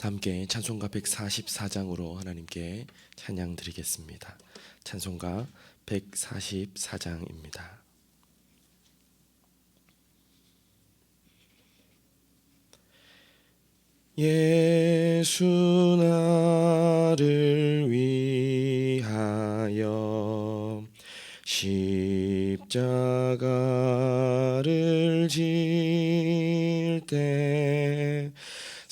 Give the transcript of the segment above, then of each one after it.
함께 찬송가 144장으로 하나님께 찬양 드리겠습니다. 찬송가 144장입니다. 예수 나를 위하여 십자가를 질때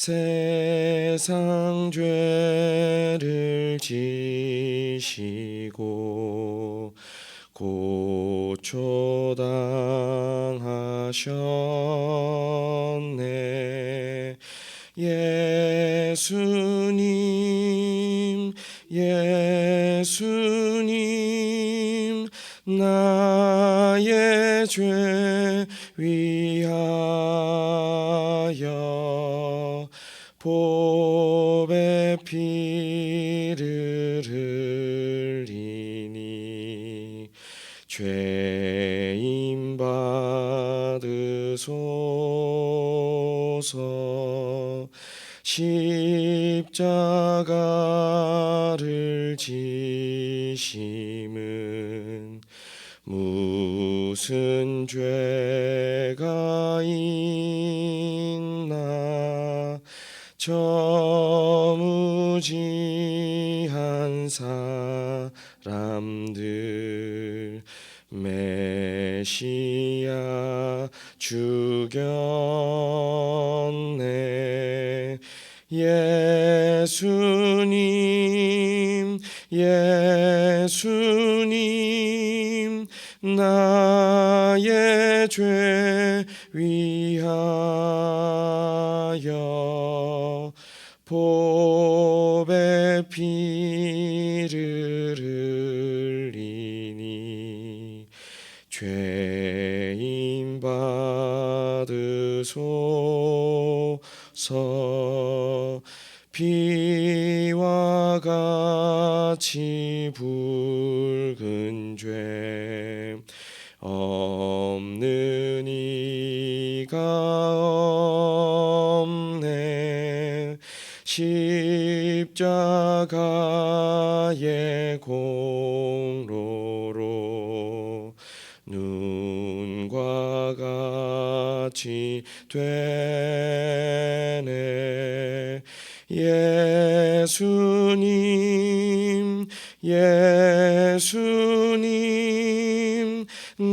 세상 죄를 지시고 고초당하셨네. 예수님 예수님 나의 죄 받으소서. 십자가를 지심은 무슨 죄가 있나? 저 무지한 사람들 메시아 죽였네. 예수님 예수님 나의 죄 위하여 보배 피 받으소서. 비와 같이 붉은 죄 없는 이가 없네. 십자가의 공 같이 되네. 예수님 예수님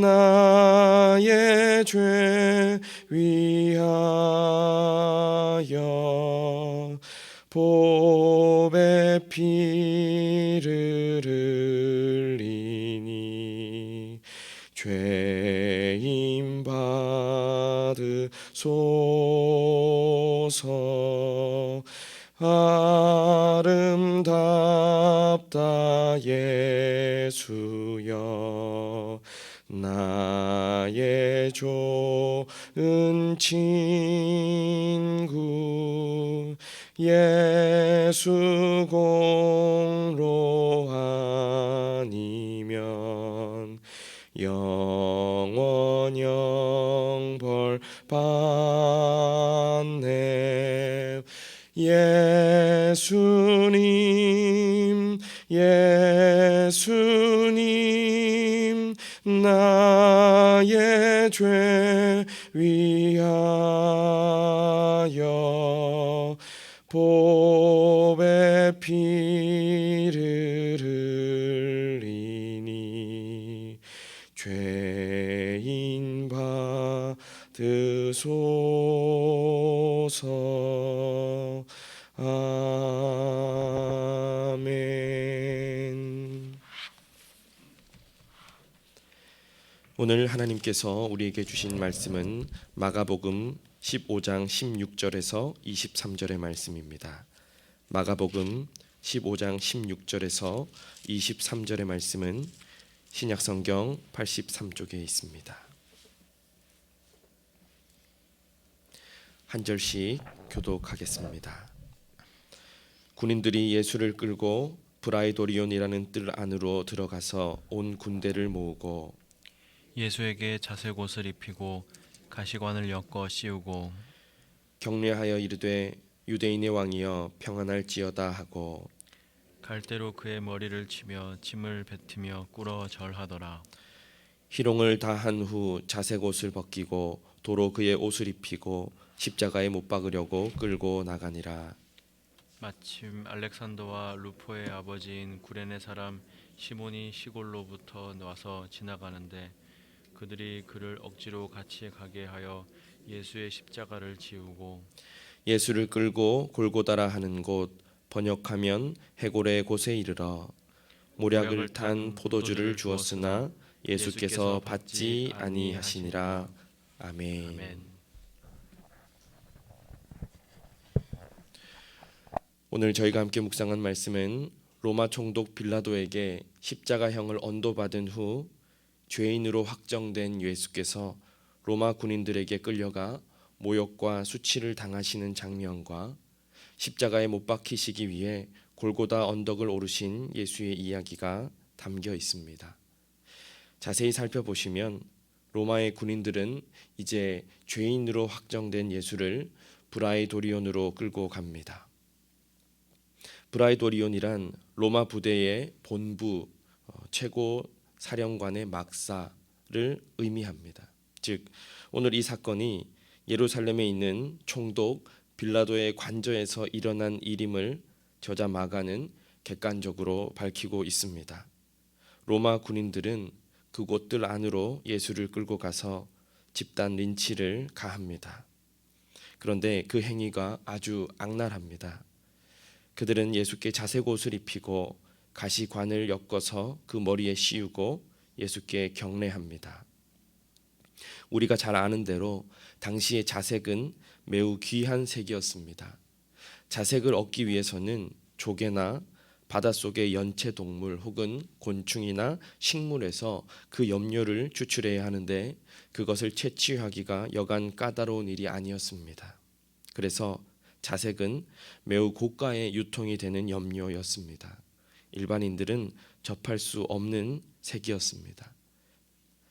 나의 죄 위하여 보배 피를 소서 아름답다 예수여 나의 좋은 친구 예수 공로 아니면 영 원 영벌 받네. 예수님 예수님 나의 죄 위하여 보배 피 받으소서 아멘 오늘 하나님께서 우리에게 주신 말씀은 마가복음 15장 16절에서 23절의 말씀입니다. 마가복음 15장 16절에서 23절의 말씀은 신약성경 83쪽에 있습니다. 한 절씩 교독하겠습니다. 군인들이 예수를 끌고 브라이도리온이라는 뜰 안으로 들어가서 온 군대를 모으고 예수에게 자색 옷을 입히고 가시관을 엮어 씌우고 격려하여 이르되 유대인의 왕이여 평안할지어다 하고 갈대로 그의 머리를 치며 침을 뱉으며 꿇어 절하더라. 희롱을 다한 후 자색 옷을 벗기고 도로 그의 옷을 입히고 십자가에 못 박으려고 끌고 나가니라 마침 알렉산더와 루포의 아버지인 구레네 사람 시몬이 시골로부터 와서 지나가는데 그들이 그를 억지로 같이 가게 하여 예수의 십자가를 지우고 예수를 끌고 골고다라 하는 곳 번역하면 해골의 곳에 이르러 모략을 탄 포도주를 주었으나 예수께서 받지 아니하시니라 아멘. 아멘. 오늘 저희가 함께 묵상한 말씀은 로마 총독 빌라도에게 십자가형을 언도받은 후 죄인으로 확정된 예수께서 로마 군인들에게 끌려가 모욕과 수치를 당하시는 장면과 십자가에 못 박히시기 위해 골고다 언덕을 오르신 예수의 이야기가 담겨 있습니다. 자세히 살펴보시면 로마의 군인들은 이제 죄인으로 확정된 예수를 브라이도리온으로 끌고 갑니다. 브라이도리온이란 로마 부대의 본부 어, 최고 사령관의 막사를 의미합니다. 즉 오늘 이 사건이 예루살렘에 있는 총독 빌라도의 관저에서 일어난 일임을 저자 마가는 객관적으로 밝히고 있습니다. 로마 군인들은 그곳들 안으로 예수를 끌고 가서 집단 린치를 가합니다. 그런데 그 행위가 아주 악랄합니다. 그들은 예수께 자색 옷을 입히고 가시관을 엮어서 그 머리에 씌우고 예수께 경례합니다. 우리가 잘 아는 대로 당시의 자색은 매우 귀한 색이었습니다. 자색을 얻기 위해서는 조개나 바닷속의 연체 동물 혹은 곤충이나 식물에서 그 염료를 추출해야 하는데 그것을 채취하기가 여간 까다로운 일이 아니었습니다. 그래서 자색은 매우 고가의 유통이 되는 염료였습니다. 일반인들은 접할 수 없는 색이었습니다.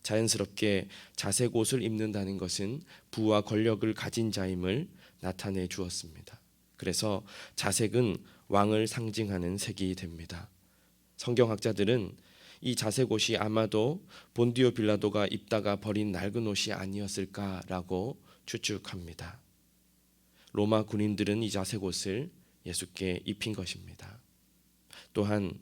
자연스럽게 자색 옷을 입는다는 것은 부와 권력을 가진 자임을 나타내 주었습니다. 그래서 자색은 왕을 상징하는 색이 됩니다. 성경학자들은 이 자색 옷이 아마도 본디오 빌라도가 입다가 버린 낡은 옷이 아니었을까라고 추측합니다. 로마 군인들은 이 자색 옷을 예수께 입힌 것입니다. 또한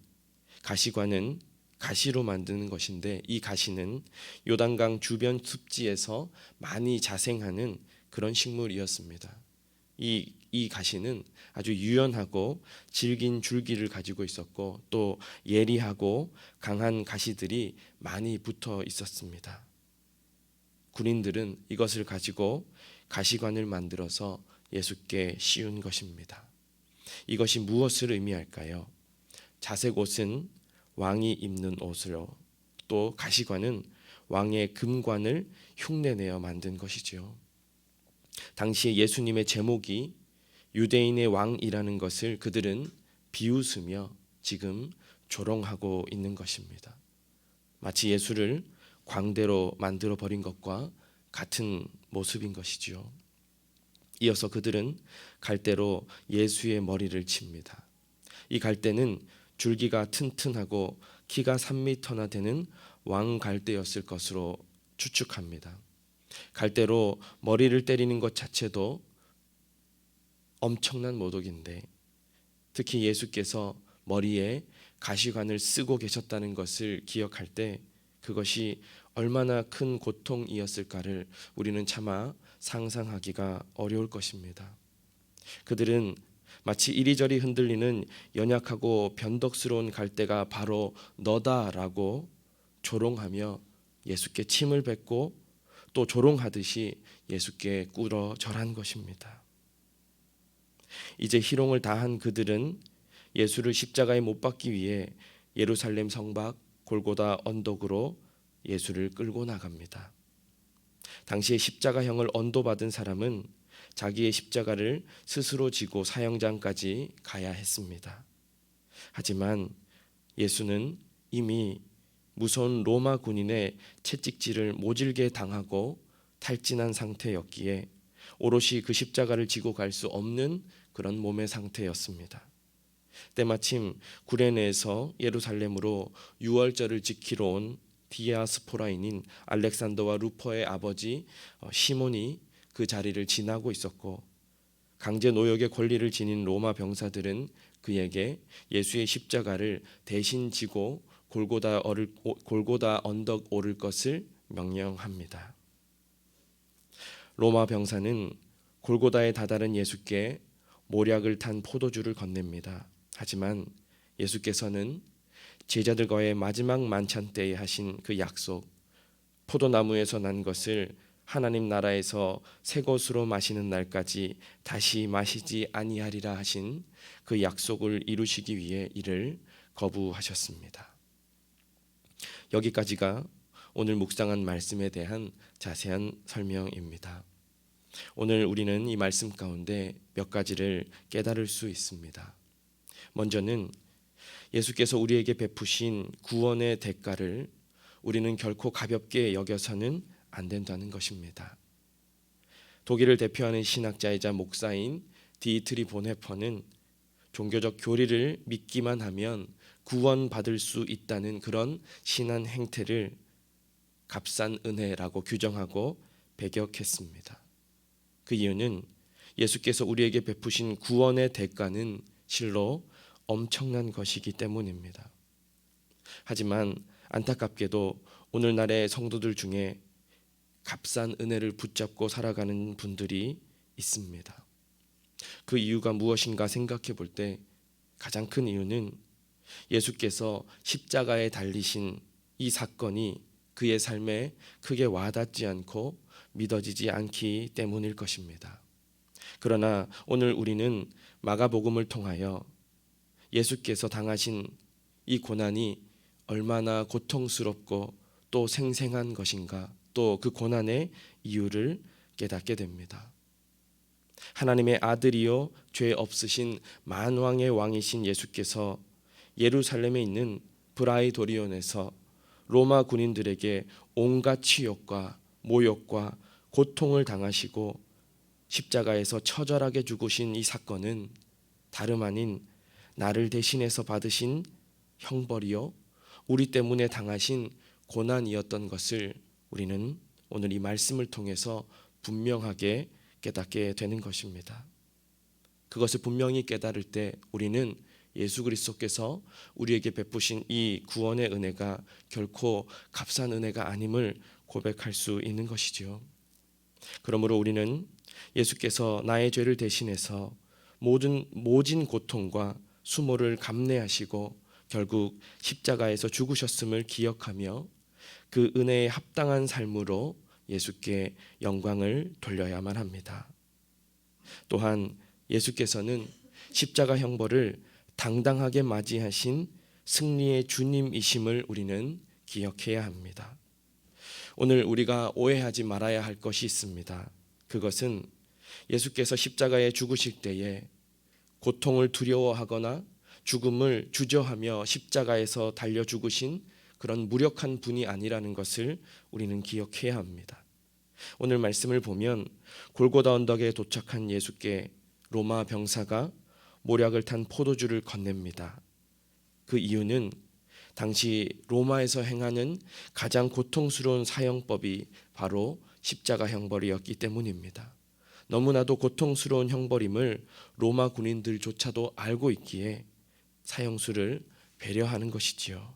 가시관은 가시로 만드는 것인데 이 가시는 요단강 주변 습지에서 많이 자생하는 그런 식물이었습니다. 이, 이 가시는 아주 유연하고 질긴 줄기를 가지고 있었고 또 예리하고 강한 가시들이 많이 붙어 있었습니다. 군인들은 이것을 가지고 가시관을 만들어서 예수께 씌운 것입니다. 이것이 무엇을 의미할까요? 자색 옷은 왕이 입는 옷으로 또 가시관은 왕의 금관을 흉내내어 만든 것이지요. 당시 예수님의 제목이 유대인의 왕이라는 것을 그들은 비웃으며 지금 조롱하고 있는 것입니다. 마치 예수를 광대로 만들어 버린 것과 같은 모습인 것이지요. 이어서 그들은 갈대로 예수의 머리를 칩니다. 이 갈대는 줄기가 튼튼하고 키가 3미터나 되는 왕 갈대였을 것으로 추측합니다. 갈대로 머리를 때리는 것 자체도 엄청난 모독인데 특히 예수께서 머리에 가시관을 쓰고 계셨다는 것을 기억할 때 그것이 얼마나 큰 고통이었을까를 우리는 차마 상상하기가 어려울 것입니다. 그들은 마치 이리저리 흔들리는 연약하고 변덕스러운 갈대가 바로 너다라고 조롱하며 예수께 침을 뱉고 또 조롱하듯이 예수께 꿇어 절한 것입니다. 이제 희롱을 다한 그들은 예수를 십자가에 못 박기 위해 예루살렘 성박 골고다 언덕으로 예수를 끌고 나갑니다. 당시에 십자가형을 언도받은 사람은 자기의 십자가를 스스로 지고 사형장까지 가야 했습니다. 하지만 예수는 이미 무서운 로마 군인의 채찍질을 모질게 당하고 탈진한 상태였기에 오롯이 그 십자가를 지고 갈 수 없는 그런 몸의 상태였습니다. 때마침 구레네에서 예루살렘으로 유월절을 지키러 온 디아스포라인인 알렉산더와 루퍼의 아버지 어, 시몬이 그 자리를 지나고 있었고 강제 노역의 권리를 지닌 로마 병사들은 그에게 예수의 십자가를 대신 지고 골고다 오- 골고다 언덕 오를 것을 명령합니다. 로마 병사는 골고다에 다다른 예수께 모략을 탄 포도주를 건넵니다. 하지만 예수께서는 제자들과의 마지막 만찬 때에 하신 그 약속 포도나무에서 난 것을 하나님 나라에서 새 것으로 마시는 날까지 다시 마시지 아니하리라 하신 그 약속을 이루시기 위해 이를 거부하셨습니다. 여기까지가 오늘 묵상한 말씀에 대한 자세한 설명입니다. 오늘 우리는 이 말씀 가운데 몇 가지를 깨달을 수 있습니다. 먼저는 예수께서 우리에게 베푸신 구원의 대가를 우리는 결코 가볍게 여겨서는 안 된다는 것입니다. 독일을 대표하는 신학자이자 목사인 디트리 본헤퍼는 종교적 교리를 믿기만 하면 구원받을 수 있다는 그런 신한 행태를 값싼 은혜라고 규정하고 배격했습니다. 그 이유는 예수께서 우리에게 베푸신 구원의 대가는 실로 엄청난 것이기 때문입니다. 하지만 안타깝게도 오늘날의 성도들 중에 값싼 은혜를 붙잡고 살아가는 분들이 있습니다. 그 이유가 무엇인가 생각해 볼 때 가장 큰 이유는 예수께서 십자가에 달리신 이 사건이 그의 삶에 크게 와닿지 않고 믿어지지 않기 때문일 것입니다. 그러나 오늘 우리는 마가복음을 통하여 예수께서 당하신 이 고난이 얼마나 고통스럽고 또 생생한 것인가 또 그 고난의 이유를 깨닫게 됩니다. 하나님의 아들이요 죄 없으신 만왕의 왕이신 예수께서 예루살렘에 있는 브라이도리온에서 로마 군인들에게 온갖 치욕과 모욕과 고통을 당하시고 십자가에서 처절하게 죽으신 이 사건은 다름 아닌 나를 대신해서 받으신 형벌이요 우리 때문에 당하신 고난이었던 것을 우리는 오늘 이 말씀을 통해서 분명하게 깨닫게 되는 것입니다. 그것을 분명히 깨달을 때 우리는 예수 그리스도께서 우리에게 베푸신 이 구원의 은혜가 결코 값싼 은혜가 아님을 고백할 수 있는 것이지요. 그러므로 우리는 예수께서 나의 죄를 대신해서 모든 모진 고통과 수모를 감내하시고 결국 십자가에서 죽으셨음을 기억하며 그 은혜에 합당한 삶으로 예수께 영광을 돌려야만 합니다. 또한 예수께서는 십자가 형벌을 당당하게 맞이하신 승리의 주님이심을 우리는 기억해야 합니다. 오늘 우리가 오해하지 말아야 할 것이 있습니다. 그것은 예수께서 십자가에 죽으실 때에 고통을 두려워하거나 죽음을 주저하며 십자가에서 달려 죽으신 그런 무력한 분이 아니라는 것을 우리는 기억해야 합니다. 오늘 말씀을 보면 골고다 언덕에 도착한 예수께 로마 병사가 모략을 탄 포도주를 건넵니다. 그 이유는 당시 로마에서 행하는 가장 고통스러운 사형법이 바로 십자가 형벌이었기 때문입니다. 너무나도 고통스러운 형벌임을 로마 군인들조차도 알고 있기에 사형수를 배려하는 것이지요.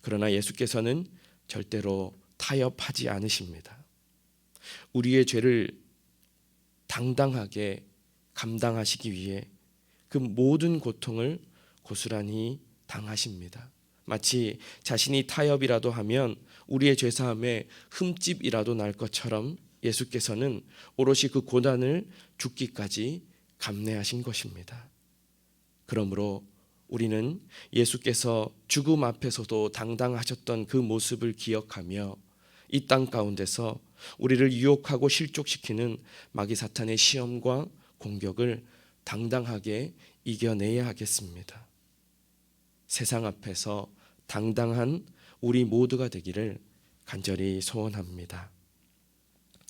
그러나 예수께서는 절대로 타협하지 않으십니다. 우리의 죄를 당당하게 감당하시기 위해 그 모든 고통을 고스란히 당하십니다. 마치 자신이 타협이라도 하면 우리의 죄사함에 흠집이라도 날 것처럼 예수께서는 오롯이 그 고난을 죽기까지 감내하신 것입니다. 그러므로 우리는 예수께서 죽음 앞에서도 당당하셨던 그 모습을 기억하며 이 땅 가운데서 우리를 유혹하고 실족시키는 마귀 사탄의 시험과 공격을 당당하게 이겨내야 하겠습니다. 세상 앞에서 당당한 우리 모두가 되기를 간절히 소원합니다.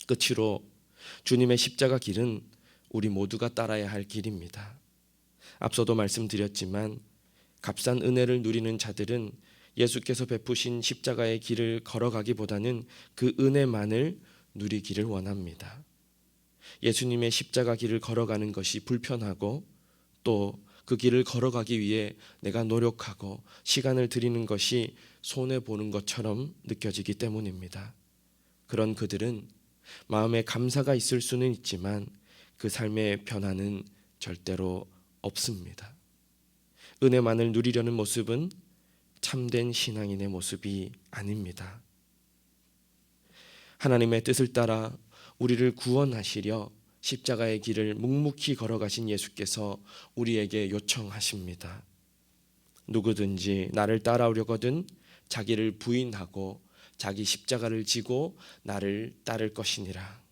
끝으로 주님의 십자가 길은 우리 모두가 따라야 할 길입니다. 앞서도 말씀드렸지만 값싼 은혜를 누리는 자들은 예수께서 베푸신 십자가의 길을 걸어가기보다는 그 은혜만을 누리기를 원합니다. 예수님의 십자가 길을 걸어가는 것이 불편하고 또 그 길을 걸어가기 위해 내가 노력하고 시간을 들이는 것이 손해 보는 것처럼 느껴지기 때문입니다. 그런 그들은 마음에 감사가 있을 수는 있지만 그 삶의 변화는 절대로 없습니다. 은혜만을 누리려는 모습은 참된 신앙인의 모습이 아닙니다. 하나님의 뜻을 따라 우리를 구원하시려 십자가의 길을 묵묵히 걸어가신 예수께서 우리에게 요청하십니다. 누구든지 나를 따라오려거든 자기를 부인하고 자기 십자가를 지고 나를 따를 것이니라.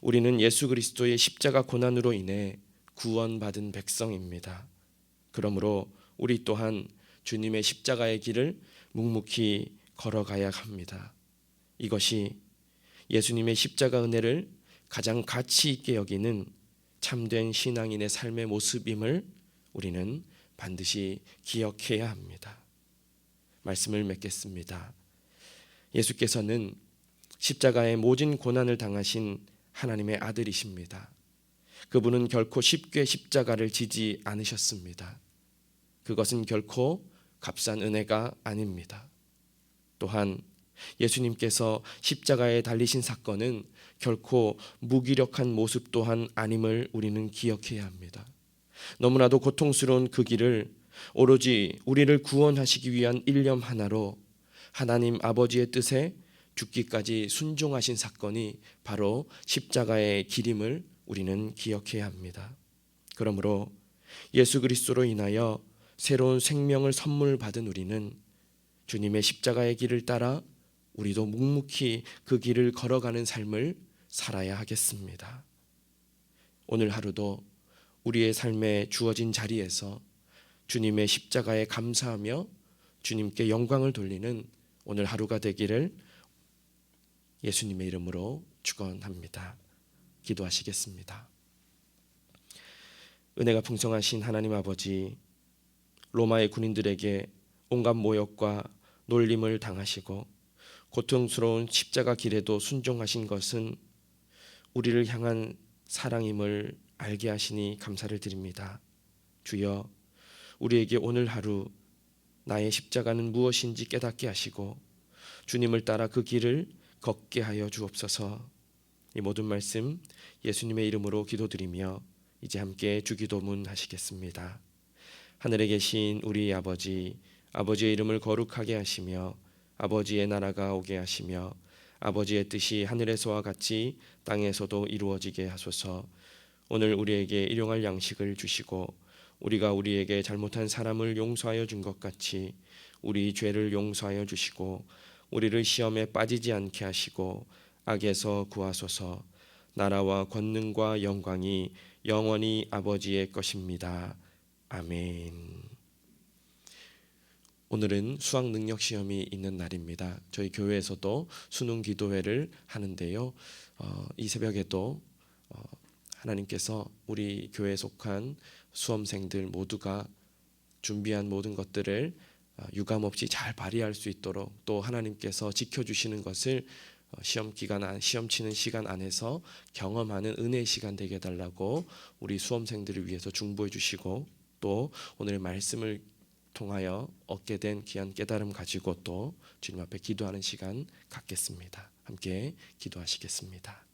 우리는 예수 그리스도의 십자가 고난으로 인해 구원받은 백성입니다. 그러므로 우리 또한 주님의 십자가의 길을 묵묵히 걸어가야 합니다. 이것이 예수님의 십자가 은혜를 가장 가치 있게 여기는 참된 신앙인의 삶의 모습임을 우리는 반드시 기억해야 합니다. 말씀을 맺겠습니다. 예수께서는 십자가의 모진 고난을 당하신 하나님의 아들이십니다. 그분은 결코 쉽게 십자가를 지지 않으셨습니다. 그것은 결코 값싼 은혜가 아닙니다. 또한 예수님께서 십자가에 달리신 사건은 결코 무기력한 모습 또한 아님을 우리는 기억해야 합니다. 너무나도 고통스러운 그 길을 오로지 우리를 구원하시기 위한 일념 하나로 하나님 아버지의 뜻에 죽기까지 순종하신 사건이 바로 십자가의 길임을 우리는 기억해야 합니다. 그러므로 예수 그리스도로 인하여 새로운 생명을 선물 받은 우리는 주님의 십자가의 길을 따라 우리도 묵묵히 그 길을 걸어가는 삶을 살아야 하겠습니다. 오늘 하루도 우리의 삶에 주어진 자리에서 주님의 십자가에 감사하며 주님께 영광을 돌리는 오늘 하루가 되기를 예수님의 이름으로 축원합니다. 기도하시겠습니다. 은혜가 풍성하신 하나님 아버지 로마의 군인들에게 온갖 모욕과 놀림을 당하시고 고통스러운 십자가 길에도 순종하신 것은 우리를 향한 사랑임을 알게 하시니 감사를 드립니다. 주여 우리에게 오늘 하루 나의 십자가는 무엇인지 깨닫게 하시고 주님을 따라 그 길을 걷게 하여 주옵소서. 이 모든 말씀 예수님의 이름으로 기도드리며 이제 함께 주기도문 하시겠습니다. 하늘에 계신 우리 아버지 아버지의 이름을 거룩하게 하시며 아버지의 나라가 오게 하시며 아버지의 뜻이 하늘에서와 같이 땅에서도 이루어지게 하소서. 오늘 우리에게 일용할 양식을 주시고 우리가 우리에게 잘못한 사람을 용서하여 준 것 같이 우리 죄를 용서하여 주시고 우리를 시험에 빠지지 않게 하시고 악에서 구하소서. 나라와 권능과 영광이 영원히 아버지의 것입니다. 아멘. 오늘은 수학 능력 시험이 있는 날입니다. 저희 교회에서도 수능 기도회를 하는데요. 어, 이 새벽에도 어, 하나님께서 우리 교회에 속한 수험생들 모두가 준비한 모든 것들을 어, 유감 없이 잘 발휘할 수 있도록 또 하나님께서 지켜주시는 것을 어, 시험 기간 안 시험 치는 시간 안에서 경험하는 은혜의 시간 되게 해달라고 우리 수험생들을 위해서 중보해 주시고 또 오늘 말씀을 통하여 얻게 된 귀한 깨달음 가지고 또 주님 앞에 기도하는 시간 갖겠습니다. 함께 기도하시겠습니다.